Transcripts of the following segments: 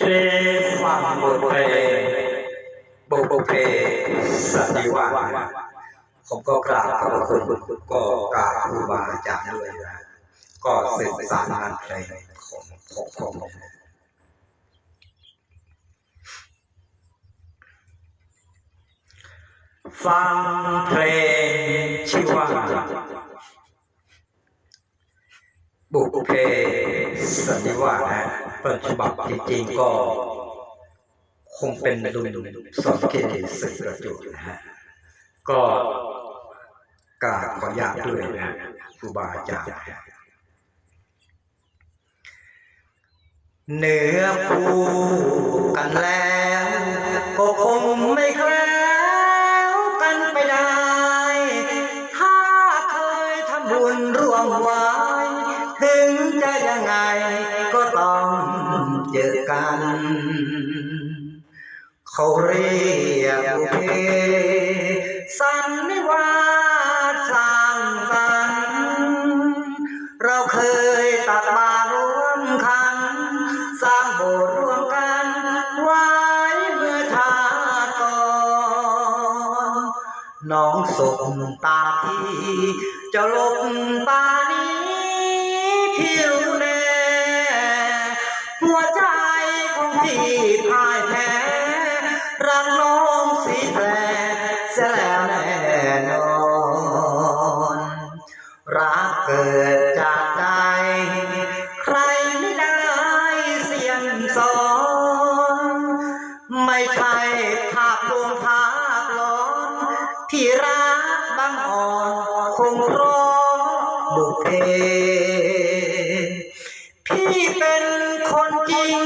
เชฟังบทเพลงบทเพลงสันนิวาผมก็กราบขอบคุณก็กราบครูบาอาจารย์ด้วยนะก็สืบสานงานเพลงของของของผมฟังเพลงชื่อว่า บุพเพสันนิวาสนะต้นฉบับจริงๆก็ คงเป็นดุนสอนเคสึกกระจุกนะฮะก็กราบขออนุญาตด้วยนะครูบาอาจารย์เหนือคู่กันแล้วก็คง จะยังไงก็ต้องเจอกัน เขาเรียกบุพเพสันนิวาสสร้างสรรค์เราเคยตักบาตรร่วมคันสร้างโบสถ์ร่วมกันไว้เมื่อชาต่อนน้องสบตาพี่จะลบตานี้ พี่รู้แน่หัวใจของพี่พ่ายแพ้รักน้องสีแผลเสียแล้วแน่นอนรักเกิดจากใจ ใครไม่ได้เสียงสอน ไม่ใช่ภาพลวงภาพหลอนที่รักบางอ่อนคงรอ บุพเพ พี่เป็นคนจริง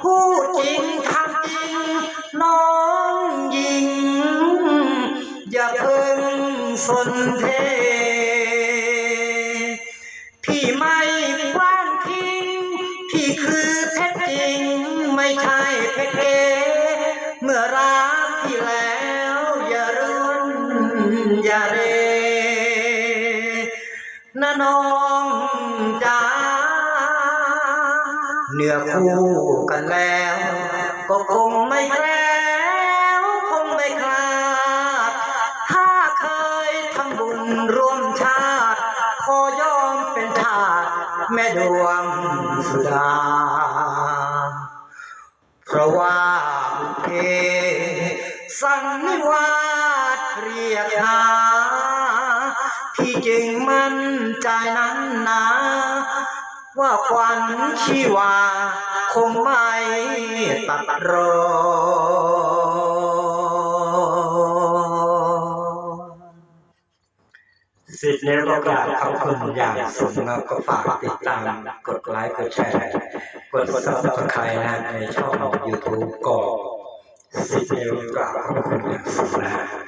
พูดจริงทำจริง น้องหญิง อย่าเพิ่งสนเท พี่ไม่ว่างทิ้ง พี่คือเพชรจริง ไม่ใช่เพชรเกเมื่อรักพี่แล้ว อย่ารุนอย่าเร นะน้องจ๋าเนื้อคู่กันแล้ว ก็คงไม่แคล้วคงไม่คลาด ถ้าเคยทำบุญร่วมชาติ ขอยอมเป็นทาสแม่ดวงสุดา เพราะว่าบุพเพสันนิวาสเรียกหา พี่งมั่นใจนั้นนะว่าควันชีวา คงไม่ตัดรอสิทธิ์ในโอกาสขอบคุณอย่างสูงแล้วก็ฝากติดตาม กดไลค์ กดแชร์ กดซับสไครต์นะในช่อง YouTube ก็สิทธิ์ในโอกาสขอบคุณอย่างสูงนะ